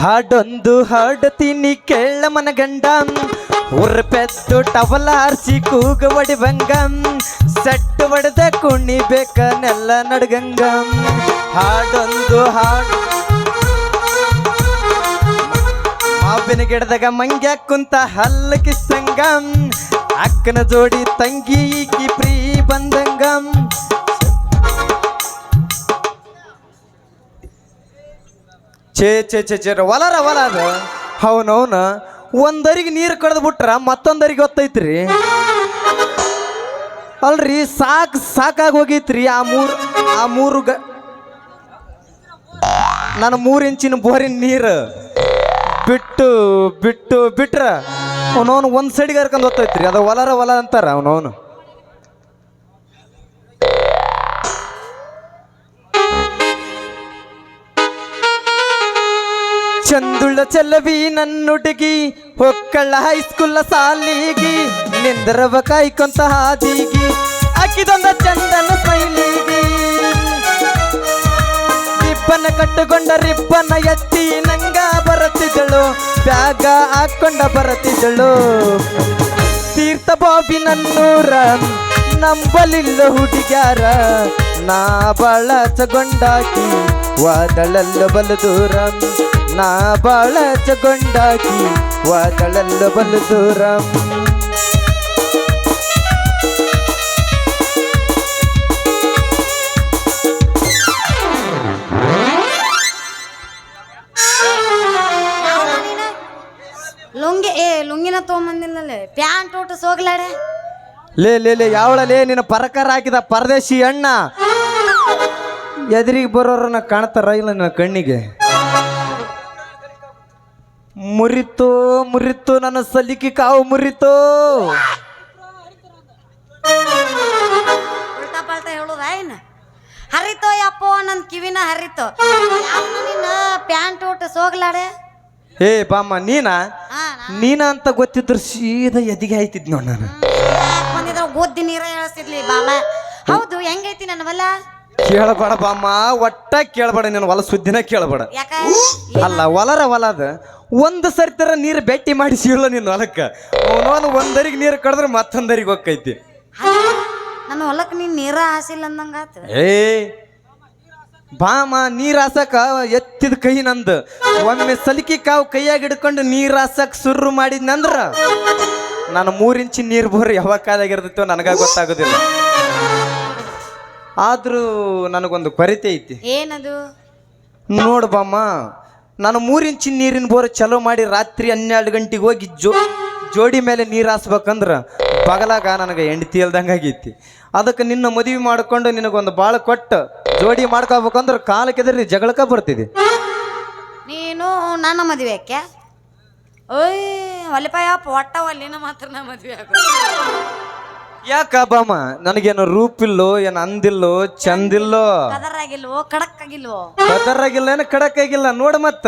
ಹಾಡೊಂದು ಹಾಡತೀನಿ ಕೇಳ ಮನಗಂಡ. ಉರ್ ಪೆದ್ದು ಟವಲ ಹಾರಿಸಿ ಕೂಗ ಒಡಿವಂಗ ಸೆಟ್ಟು ಒಡೆದ ಕುಣಿಬೇಕ ನೆಲ್ಲ ನಡ್ಗಂಗ. ಹಾಡೊಂದು ಹಾಡು. ಮಾವಿನ ಗಿಡದಾಗ ಮಂಗ್ಯ ಕುಂತ ಹಲ್ಲ ಕಿಸ್ತಂಗ ಅಕ್ಕನ ಜೋಡಿ ತಂಗಿ ಈಕಿ ಪ್ರೀ ಬಂದಂಗ. ಛೇ ಛೇ ಛೇ ಛೇ ಹೊಲರ ಹೊಲ ಅದು. ಅವನವನ ಒಂದರಿಗೆ ನೀರು ಕಡ್ದು ಬಿಟ್ರ ಮತ್ತೊಂದರಿಗೆ ಗೊತ್ತೈತ್ರಿ. ಅಲ್ರಿ, ಸಾಕ್, ಸಾಕಾಗಿ ಹೋಗೈತ್ರಿ ಆ ಮೂರು ಆ ಮೂರು ಗ ನನ್ನ ಮೂರು ಇಂಚಿನ ಬೋರಿನ ನೀರು. ಬಿಟ್ಟು ಬಿಟ್ಟು, ಬಿಟ್ರ. ಅವನವನು ಒಂದು ಸೈಡಿಗೆ ಹರ್ಕೊಂಡು ಹೋಗ್ತೈತ್ರಿ. ಅದು ಹೊಲರ ಹೊಲ ಅಂತಾರ ಅವನವನು ಚಂದುಳ್ಳ ಚೆಲ್ಲವಿ ನನ್ನುಡುಗಿ ಹೊಕ್ಕಳ್ಳ ಹೈಸ್ಕೂಲ್ ಸಾಲಿಗಿ, ನಿಂದರವ ಕಾಯ್ಕೊಂತ ಹಾದಿಗಿ, ಅಕ್ಕಿದೊಂದ ಚಂದನ ಸೈಲಿಗಿ ರಿಪ್ಪನ ಕಟ್ಟುಕೊಂಡ ರಿಪ್ಪನ ಎತ್ತಿ ನಂಗ ಬರುತ್ತಿದ್ದಳು, ಬ್ಯಾಗ ಹಾಕೊಂಡ ಬರುತ್ತಿದ್ದಳು. ತೀರ್ಥ ಬಾಬಿ ನನ್ನೂರ, ನಂಬಲಿಲ್ಲ ಹುಡುಗ್ಯಾರ, ನಾ ಬಾಳ ತಗೊಂಡಾಕಿ ವಾದಳಲ್ಲ ಬಲು ದೂರ ನಾ ಬಾಳ ಚಗೊಂಡಾಕಿ ವಾದಳಲ್ಲ ಬಲು ದೂರ. ಲುಂಗಿ ಏ ಲುಂಗಿನ ತೊಗೊಂಬಂದಿಲ್ಲಲ್ಲೇ ಪ್ಯಾಂಟ್ ಊಟ ಸೋಗ್ಲಾಡೆ ಲೇ ಲೇ ಲೇ ಯಾವಳ ಲೇ ನಿನ್ನ ಪರಕಾರ ಹಾಕಿದ ಪರದೇಶಿ ಅಣ್ಣ. ಎದುರಿಗೆ ಬರೋರನ್ನ ಕಾಣ್ತಾರ ಇಲ್ಲ ನನ್ನ ಕಣ್ಣಿಗೆ? ಮುರಿತು ಮುರಿತು ನನ್ನ ಸಲಿಕೆ ಕಾವು ಮುರಿತು. ಉಲ್ಟಾ ಪಲ್ಟಾ ಹೇಳುದ ಏನ? ಹರಿತೋ ಯಪ್ಪ ನನ್ನ ಕಿವಿನ ಹರಿತೋ. ನಿನ್ನ ಪ್ಯಾಂಟ್ ಊಟ ಸೋಗ್ಲಾಡೆ? ಏ ಬಾಮ್ಮ ನೀನಾ? ಹಾ ನೀನ ಅಂತ ಗೊತ್ತಿದ್ರು ಸೀದಾ ಎದಿಗೆ ಆಯ್ತಿದ್ ನೋಡ್ ನಾನು. ಬಂದಿದ್ರ ಗೋದ್ದಿ ನೀರ ಹೇಳ್ತಿದ್ಲಿ ಬಾಮ. ಹೌದು ಹೆಂಗೈತಿ ನನ್ನ ಹೊಲ? ಕೇಳಬೇಡ ಬಾಮ್ಮ ಒಟ್ಟ ಕೇಳಬೇಡ ನಿನ್ನ ಹೊಲ ಸುದ್ದಿನ ಕೇಳಬೇಡ. ಯಾಕ? ಅಲ್ಲ ಹೊಲರ ಹೊಲದ ಒಂದು ಸರ್ತರ ನೀರು ಭೇಟಿ ಮಾಡಿಸಿಲ್ಲ ನಿನ್ನ ಹೊಲಕ್ಕ. ಅವನವನು ಒಂದರಿಗೆ ನೀರು ಕಡಿದ್ರೆ ಮತ್ತೊಂದರಿಗೆ ಹೋಗ್ತೈತಿ ನನ್ನ ಹೊಲಕ್ಕೆ ನೀನು ನೀರ ಹಾಸಿಲ್ಲ ಅಂದಂಗಾತು ಏ ಬಾಮ ನೀರು ಹಾಸಕ ಎತ್ತಿದ ಕೈ ನಂದು. ಒಮ್ಮೆ ಸಲಿಕೆ ಕಾವು ಕೈಯಾಗಿ ಹಿಡ್ಕೊಂಡು ನೀರು ಹಾಸಕ್ ಸುರ್ರು ಮಾಡಿದ್ನಂದ್ರ ನಾನು ಮೂರ್ ಇಂಚಿ ನೀರು ಬೋರ್ ಯಾವಾಗ ಕಾಲಾಗಿರ್ತೈತೋ ನನಗ ಗೊತ್ತಾಗೋದಿಲ್ಲ. ಆದ್ರೂ ನನಗೊಂದು ಕೊರತೆ ಐತಿ. ಏನದು? ನೋಡು ಬಾಮ್ಮ ನಾನು ಮೂರು ಇಂಚಿನ ನೀರಿನ ಬೋರ್ ಚಲೋ ಮಾಡಿ ರಾತ್ರಿ ಹನ್ನೆರಡು ಗಂಟೆಗೆ ಹೋಗಿ ಜೋ, ಜೋಡಿ ಮೇಲೆ ನೀರು ಹಾಸ್ಬೇಕಂದ್ರೆ ಬಗಲಾಗ ನನಗೆ ಹೆಂಡತಿ ಇಲ್ದಂಗೆ ಆಗೈತಿ. ಅದಕ್ಕೆ ನಿನ್ನ ಮದುವೆ ಮಾಡ್ಕೊಂಡು ನಿನಗೊಂದು ಭಾಳ ಕೊಟ್ಟು ಜೋಡಿ ಮಾಡ್ಕೋಬೇಕಂದ್ರೆ ಕೆದರಿ ಜಗಳಕ ಬರ್ತಿದ್ದೆ ನೀನು ನನ್ನ ಮದುವೆ ಯಾಕೆ? ಓಯ್, ಒಲಿಪಾಯಪ್ಪ, ಒಟ್ಟ ಒಲ್ಲಿನ ಮಾತ್ರ ನನ್ನ ಮದುವೆ ಆಗು ಯಾಕ ಬಾಮ್ಮ ನನಗೇನು ರೂಪಿಲ್ಲೋ ಏನು ಅಂದಿಲ್ಲೋ ಚಂದಿಲ್ಲೋ? ಕಡಕ್ ಆಗಿಲ್ವೋ ಕದರಾಗಿಲ್ಲ ಏನು ಕಡಕಾಗಿಲ್ಲ ನೋಡು ಮತ್ತ.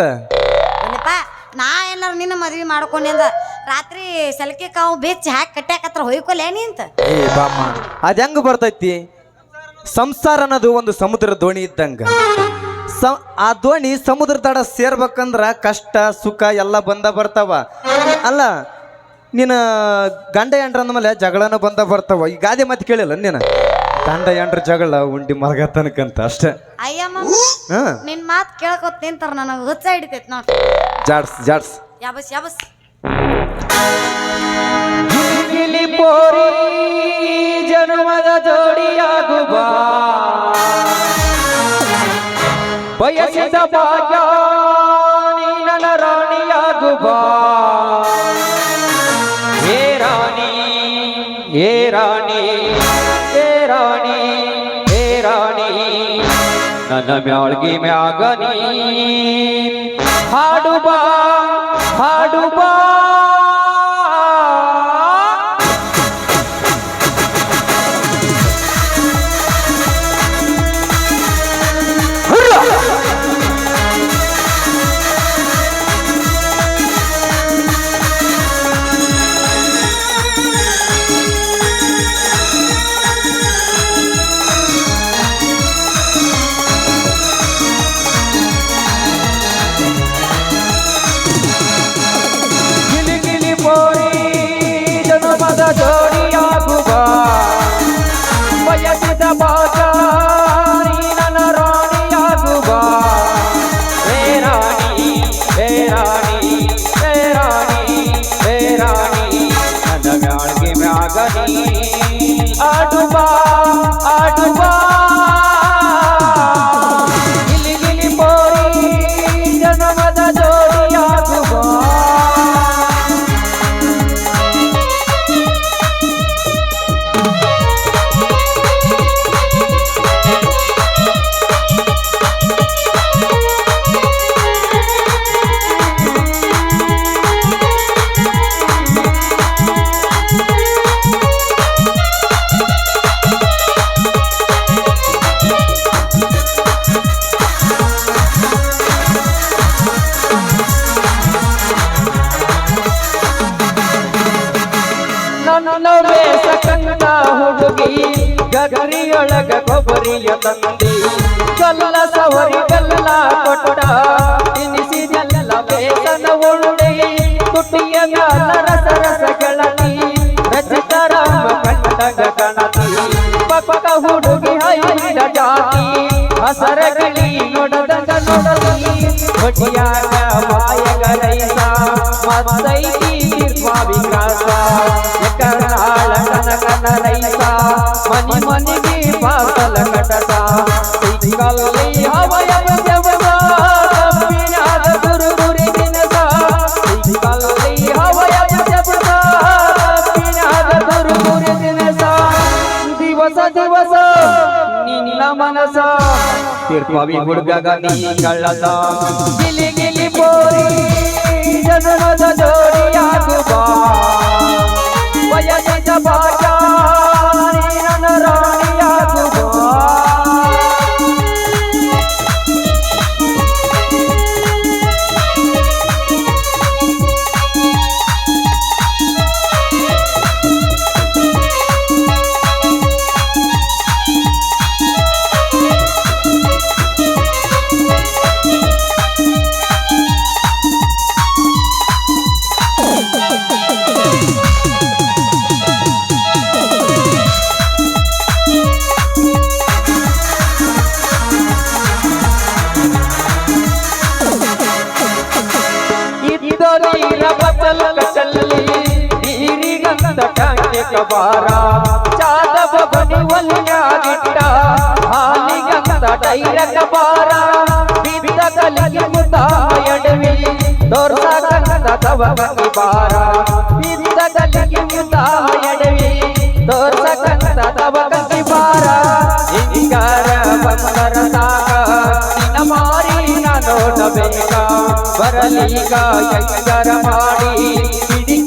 ನಾ ಏನಾರ ನಿನ್ನ ಮದ್ವಿ ಮಾಡ್ಕೊಂಡೆ ಅಂದ ರಾತ್ರಿ ಸಲಕೆ ಕಾವು ಬೆಚ್ಚಿ ಹಾಕಿ ಕಟ್ಟಾಕತ್ರ ಹೊಯ್ಕೊಲೆ ನೀ ಅಂತ? ಏ ಬಾಮ್ಮ ಅದ್ ಹೆಂಗ್ ಬರ್ತೈತಿ? ಸಂಸಾರ ಅನ್ನೋದು ಒಂದು ಸಮುದ್ರ ದೋಣಿ ಇದ್ದಂಗ. ಸ ಆ ದೋಣಿ ಸಮುದ್ರ ತಡ ಸೇರ್ಬೇಕಂದ್ರ ಕಷ್ಟ ಸುಖ ಎಲ್ಲ ಬಂದ ಬರ್ತಾವ. ಅಲ್ಲ ನೀನು ಗಂಡ ಎಂಡ್ರ ಅಂದ್ಮೇಲೆ ಜಗಳನ ಬಂದ ಬರ್ತಾವ. ಈ ಗಾದೆ ಮಾತು ಕೇಳಿಲ್ಲ ನೀನು? ಗಂಡ ಎಂಡ್ರ ಜಗಳ ಉಂಡಿ ಮಲಗ ತನಕಂತ ಅಷ್ಟೇ ಅಯ್ಯಮ್ಮ ಹಾ. ನಿನ್ ಮಾತು ಕೇಳ್ಕೊತ ನಿಂತಾರ ನನಗೆ ಹುಚ್ಚ ಹಿಡಿತೈತ್ ನೋಡ್. ಜಾಡ್ಸ್ ಜಾಡ್ಸ್. ಯಾಬಸ್ ಯಾಬಸ್. ಜನ್ಮದ ಜೋಡಿಯಾಗುವ. ಬಯಸಿದ ಭಾಗ್ಯ ನನ್ನ ರಾಣಿಯಾಗುವ. ಹೇ ರಾಣಿ ಹೇ ರಾಣಿ ಹೇ ರಾಣಿ ನನ್ನ ಮ್ಯಾಳ್ಗಿ ಮ್ಯಾಗನಿ ಹಾಡು ಬಾ ಹಾಡು ಬಾ জায়গা নাই ಗಗರಿಯೊಳಗ ಕೊಬ್ಬರಿಯ ತಂದಿ. ಕಲ್ಲ ಸವರಿ ಕಲ್ಲ ಕೊಟ್ಟ. ತಿನಿಸಿದೆಲ್ಲ ಬೇಸನ ಉಂಡೆ. ತುಟಿಯ ಗಾಲ ರಸ ರಸ ರಚಿತ ರಾಮ ಕಂಡಗ ಕಣತಿ. ಪಕ್ಕ ಹುಡುಗಿ ಹೈದ ಜಾತಿ. ಹಸರ ಗಿಳಿ ನೋಡದಂಗ ನೋಡಲಿ ಹೊಟ್ಟಿಯಾಗ ಮಾಯಗ ರೈಸ ಮತ್ತೈತಿ ಸ್ವಾಮಿ ಕಾಸ ಕರ್ನಾಳ ಕನಕನ ರೈಸ. ಮನಿ ಮನಿಗೆ फिर कवि मुर्गा गानी गलदा गिली गिली बोरी जनन जोरी आगवा वया जबा ಬಾರ. ಜಾದವ ಬನಿ ಒಲ್ಯಾಗಿಟ್ಟ ಹಾಲಿಗಂತ ಡೈರಕ ಬಾರ. ಬಿದ್ದ ಕಲಿಗೆ ಮುತಾ ಎಡವಿ. ದೊರ್ಸ ತವ ಬನಿ ಬಾರ. ಬಿದ್ದ ಕಲಿಗೆ ಮುತಾ ಎಡವಿ. ದೊರ್ಸ ತವ ಕಸಿ ಬಾರ. ಇಂಗಾರ ಬಂದರ ಸಾಕ ನಿನ್ನ ಮಾರಿ ನೋಡಬೇಕ. ಬರಲೀಗ ಎಂಗರ ಮಾಡಿ.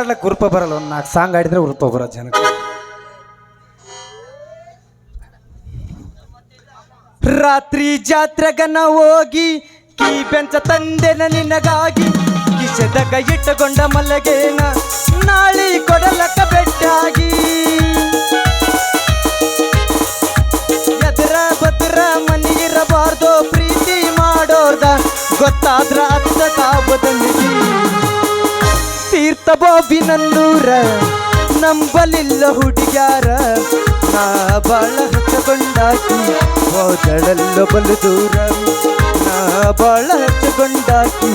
ಸಾಂಗ್ ಗುರುಪ ಬರಲ್ಲ. ಒಂದು ನಾಲ್ಕು ಸಾಂಗ್ ಆಡಿದ್ರೆ ಉರುಪ ಬರೋ ಜನಕ್ಕೆ. ರಾತ್ರಿ ಜಾತ್ರೆಗನ ಹೋಗಿ, ಕೀ ಬೆಂಚ ತಂದೆನ ನಿನಗಾಗಿ, ಕಿಶೆದಾಗ ಇಟ್ಟುಕೊಂಡ ಮಲಗೇನ, ನಾಳಿ ಕೊಡಲಕ್ಕ ಬೆಟ್ಟಾಗಿ ಎದರ ಬದ್ರ ಮನಿ ಇರಬಾರ್ದು, ಪ್ರೀತಿ ಮಾಡೋರ್ದ ಗೊತ್ತಾದ್ರ ಅತ್ತ ಕಾಬದನಿಗೆ ನಂದೂರ ನನ್ನೂರ ನಂಬಲಿಲ್ಲ ಹುಡುಗ್ಯಾರ. ನಾ ಬಾಳ ಹಚ್ಚಗೊಂಡಾಕಿ ಓದಳಲ್ಲ ಬಲು ದೂರ ನಾ ಬಾಳ ಹಚ್ಚಗೊಂಡಾಕಿ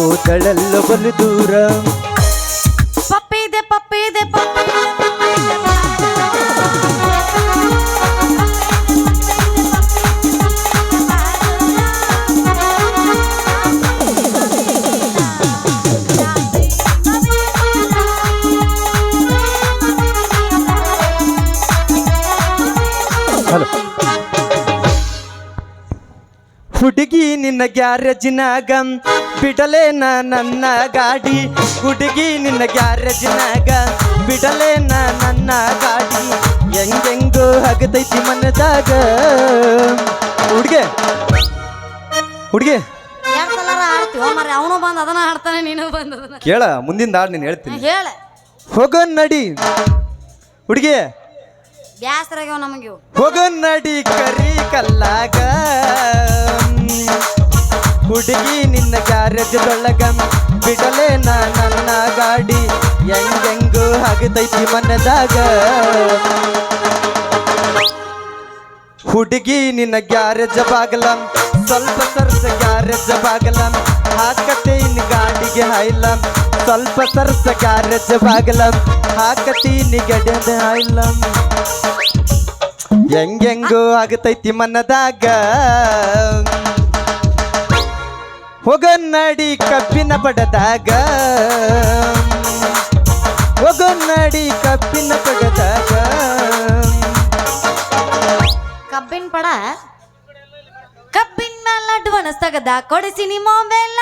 ಓದಳಲ್ಲ ಬಲು ದೂರ ನಿನ್ನ ಗ್ಯಾರೇಜಿನಾಗ ಬಿಡಲೇನ ನನ್ನ ಗಾಡಿ. ಹುಡುಗಿ ನಿನ್ನ ಗ್ಯಾರೇಜಿನಾಗ ಬಿಡಲೇನ ನನ್ನ ಗಾಡಿ. ಹೆಂಗೆಂಗೋ ಹಗದೈತಿ ಮನದಾಗ. ಹುಡುಗೆ ಹುಡುಗಿ. ಮರಿ ಅವನು ಬಂದು ಅದನ್ನ ಆಡ್ತಾನೆ ನೀನು ಬಂದು ಅದನ್ನ. ಕೇಳ ಮುಂದಿನ ಹಾಡು ನೀನು ಹೇಳ್ತೀನಿ. ಹೇಳ. ಹೋಗೋ ನಡಿ. ಹುಡುಗಿ. ಬ್ಯಾಸರಾಗ್ಯಾವ ನಮಗೆ ಹೋಗೋ ನಡಿ ಕರಿ ಕಲ್ಲಾಗ. ಹುಡುಗಿ ನಿನ್ನ ಗ್ಯಾರೇಜ್ದೊಳಗ ಬಿಡಲೇ ನಾ ನನ್ನ ಗಾಡಿ. ಹೆಂಗೆಂಗು ಆಗತೈತಿ ಮನದಾಗ. ಹುಡುಗಿ ನಿನ್ನ ಗ್ಯಾರೇಜ್ ಬಾಗಲ, ಸ್ವಲ್ಪ ಸರ್ಸ ಗ್ಯಾರೇಜ್ ಬಾಗಲ, ಹಾಕತೇನ್ ಗಾಡಿಗೆ ಹಾಯ್ಲ ಸ್ವಲ್ಪ ಸರ್ಸ ಗ್ಯಾರೇಜ್ ಬಾಗಲ, ಹಾಕತೀನಿ ಗಡ್ಯದ ಹಾಯ್ಲ ಹೆಂಗೆಂಗೋ ಆಗತೈತಿ ಮನದಾಗ. ಹೊಗನ್ನಡಿ ಕಬ್ಬಿನ ಪಡದಾಗ ಹೊಗನ್ನಡಿ ಕಬ್ಬಿನ ಪಡದಾಗ ಕಬ್ಬಿನ ಪಡ ಕಬ್ಬಿನ ಮೇಲೆ ಅಡ್ವಾನ್ಸ್ ಕೊಡಿಸಿ ನಿಮ್ಮ ಮೊಬೈಲ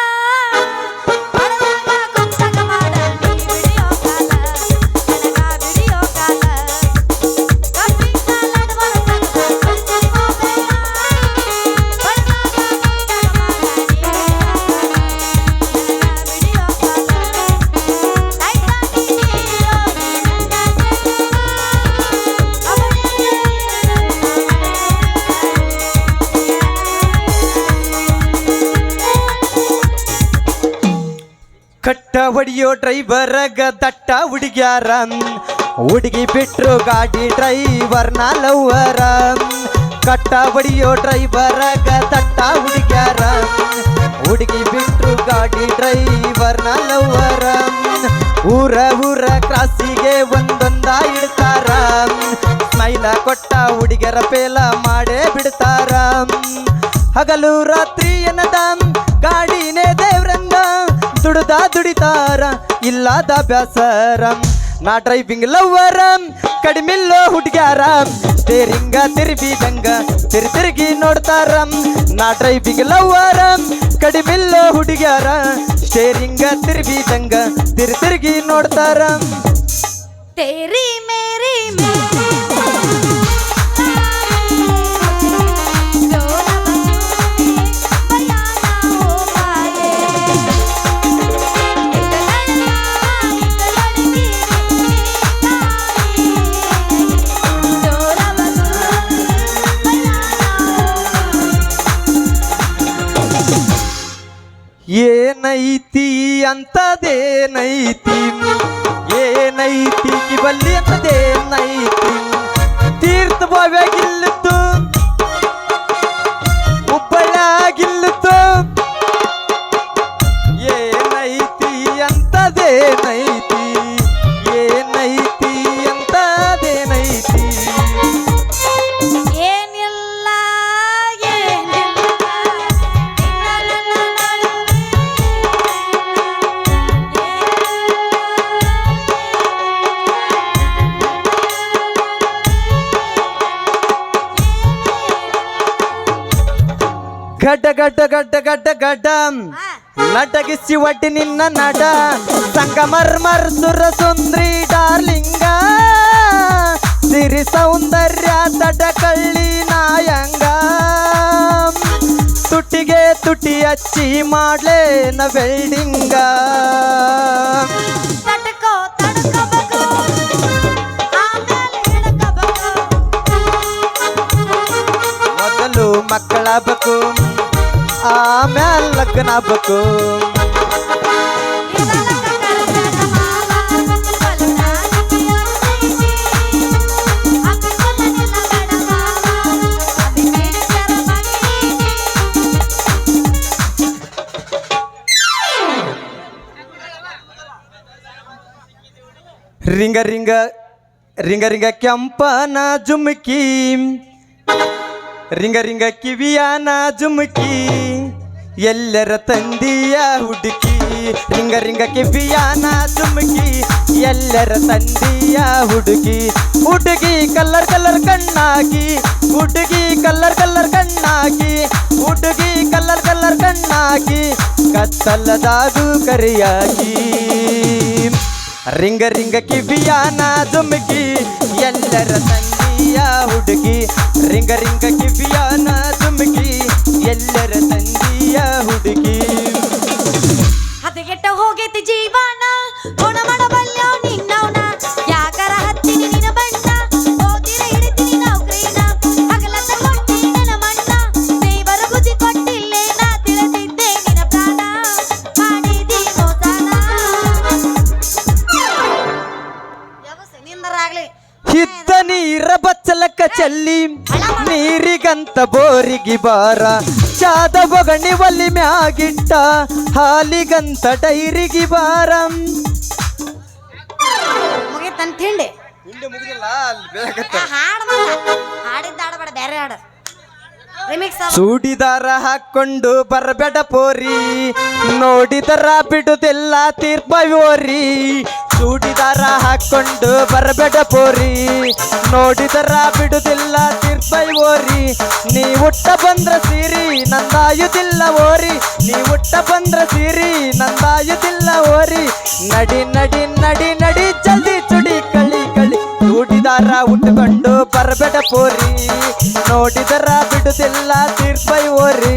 ಹೊಡಿಯೋ ಡ್ರೈವರ್ಗ ದಟ್ಟ ಹುಡುಗ್ಯಾರ ಹುಡುಗಿ ಬಿಟ್ರು ಗಾಡಿ ಡ್ರೈವರ್ ಲವ್ವರ ಕಟ್ಟ ಹೊಡಿಯೋ ಡ್ರೈವರ್ಗ ದಟ್ಟ ಹುಡುಗ್ಯಾರ ಹುಡುಗಿ ಬಿಟ್ರು ಗಾಡಿ ಡ್ರೈವರ್ ಲವ್ವರ ಊರ ಊರ ಕ್ರಾಸಿಗೆ ಒಂದೊಂದ ಇಡ್ತಾರ ಸ್ಮೈಲ ಕೊಟ್ಟ ಹುಡುಗಿಯರ ಪೇಲ ಮಾಡೇ ಬಿಡ್ತಾರ ಹಗಲು ರಾತ್ರಿ ಎನ್ನದ ಗಾಡಿನೇ ದೇವ್ರಂಗ ದುಡ್ದ ದುಡಿತಾರ ಇಲ್ಲದ ಬ್ಯಾಸರ ನಾ ಡ್ರೈವಿಂಗ್ ಲವ್ವರ ಕಡಿಮಿಲ್ಲೋ ಹುಡ್ಗ್ಯಾರ ಸ್ಟೇರಿಂಗ ತಿರುಗಿದಂಗ ತಿರು ತಿರುಗಿ ನೋಡ್ತಾರ ನಾ ಡ್ರೈವಿಂಗ್ ಲವ್ವರ ಕಡಿಮಿಲ್ಲೋ ಹುಡುಗ್ಯಾರ ಸ್ಟೇರಿಂಗ ತಿರುಗಿದಂಗ ತಿರು ತಿರುಗಿ ನೋಡ್ತಾರ तेरी मेरी मेरी ಅಂತದೇನೈತಿ ಏನೈತಿ ಕಿವಲ್ಲಿ ಅಂತದೇನೈತಿ ತೀರ್ಥ ಬಾವ್ಯಾಗಿಲ್ಲಿತ್ತು ಹುಬ್ಬಳ್ಯಾಗಿಲ್ಲಿತ್ತು ಏನೈತಿ ಅಂತದೇನೈತಿ ಗಡ್ಡ ಗಡ್ಡ ಗಡ್ಡ. ನಟಗಿಸಿ ಒಟ್ಟಿ ನಿನ್ನ ನಡ ಸಂಗಮರ್ಮರ್ ಸುರ ಸುಂದ್ರಿ ಡಾರ್ಲಿಂಗ. ಸಿರಿ ಸೌಂದರ್ಯ ತಡ ಕಳ್ಳಿ ನಾಯಂಗ. ತುಟಿಗೆ ತುಟಿ ಹಚ್ಚಿ ವೆಲ್ಡಿಂಗ. ತಡ್ಕೋಬೇಕು ಆಮೇಲೆ ಹಿಡ್ಕೋಬೇಕು ಮೊದಲು ಮಕ್ಕಳಾಗಬೇಕು ಆಮೇಲೆ ಬೇಡರ ಮಗೀನಿ ರಿಂಗ ರಿಂಗ ರಿಂಗ ರಿಂಗ ಕೆಂಪನ ಜುಮ್ಕಿ ರಿಂಗ ರಿಂಗ ಕಿವಿಯನ ಜುಮ್ಕಿ ಎಲ್ಲರ ತಂದಿಯ ಹುಡುಕಿ, ರಿಂಗ ರಿಂಗ ಕಿವಿಯನ ಜುಮ್ಕಿ ಎಲ್ಲರ ತಂದಿಯ ಹುಡುಗಿ ಹುಡುಗಿ ಕಲ್ಲರ್ ಕಲ್ಲರ್ ಕಣ್ಣಾಗಿ ಹುಡುಗಿ ಕಲ್ಲರ್ ಕಲ್ಲರ್ ಕಣ್ಣಾಗಿ ಹುಡುಗಿ ಕಲ್ಲರ್ ಕಲ್ಲರ್ ಕಣ್ಣಾಗಿ ಕತ್ತಲದಾಗು ಕರಿಯಾಗಿ ರಿಂಗ ರಿಂಗ ಕಿವಿಯಾನ ಜುಮ್ಕಿ ಎಲ್ಲರ ತಂದಿಯ ಹುಡುಗಿ ರಿಂಗ ರಿಂಗ ಕಿವಿಯಾನ ಜುಮ್ಕಿ ಎಲ್ಲರ ತಂದಿಯ ಹುಡುಗಿ ನೀರಿಗಂತ ಬೋರಿಗಿ ಬಾರ. ಚಾದ ಬೊಗಣಿ ಒಲ್ಲಿ ಮ್ಯಾಗಿಟ್ಟ ಹಾಲಿಗಂತ ಡೈರಿಗಿ ಬಾರ. ಸೂಡಿದಾರ ತಿಂಡಿ ಹಿಂದೆ ಮುಗಿದಿಲ್ಲ ಹಾಡು ಹಾಡಿದ್ದ ಹಾಡಬೇಡ ಬೇರೆ ಹಾಡು. ರಿಮಿಕ್ಸ್ ಚೂಡಿದಾರ ಹಾಕೊಂಡು ಬರಬೇಡ ಪೋರಿ. ನೋಡಿದರ ಬಿಡುದಿಲ್ಲ ತೀರ್ಪಯೋರಿ ಚೂಡಿದಾರ ಹಾಕೊಂಡು ಬರಬೇಡ ಪೋರಿ. ನೋಡಿದರ ಬಿಡುದಿಲ್ಲ ತೀರ್ಪಯೋರಿ ನೀ ಹುಟ್ಟ ಬಂದ್ರ ಸೀರಿ, ನಂದಾಯುದಿಲ್ಲ ಓರಿ. ನೀ ಹುಟ್ಟ ಬಂದ್ರ ಸೀರಿ, ನಂದಾಯುದಿಲ್ಲ ಓರಿ. ನಡಿ ನಡಿ ನಡಿ ನಡಿ, ಜಲ್ದಿ ಚುಡಿ ಕಳಿ ಕಳಿ. ಚೂಡಿದಾರ ಉಟ್ಕೊಂಡು ಬರಬೇಡ ಪೋರಿ. ನೋಡಿದರ ಬಿಡುದಿಲ್ಲ ತಿರ್ಪೈ ಓರಿ.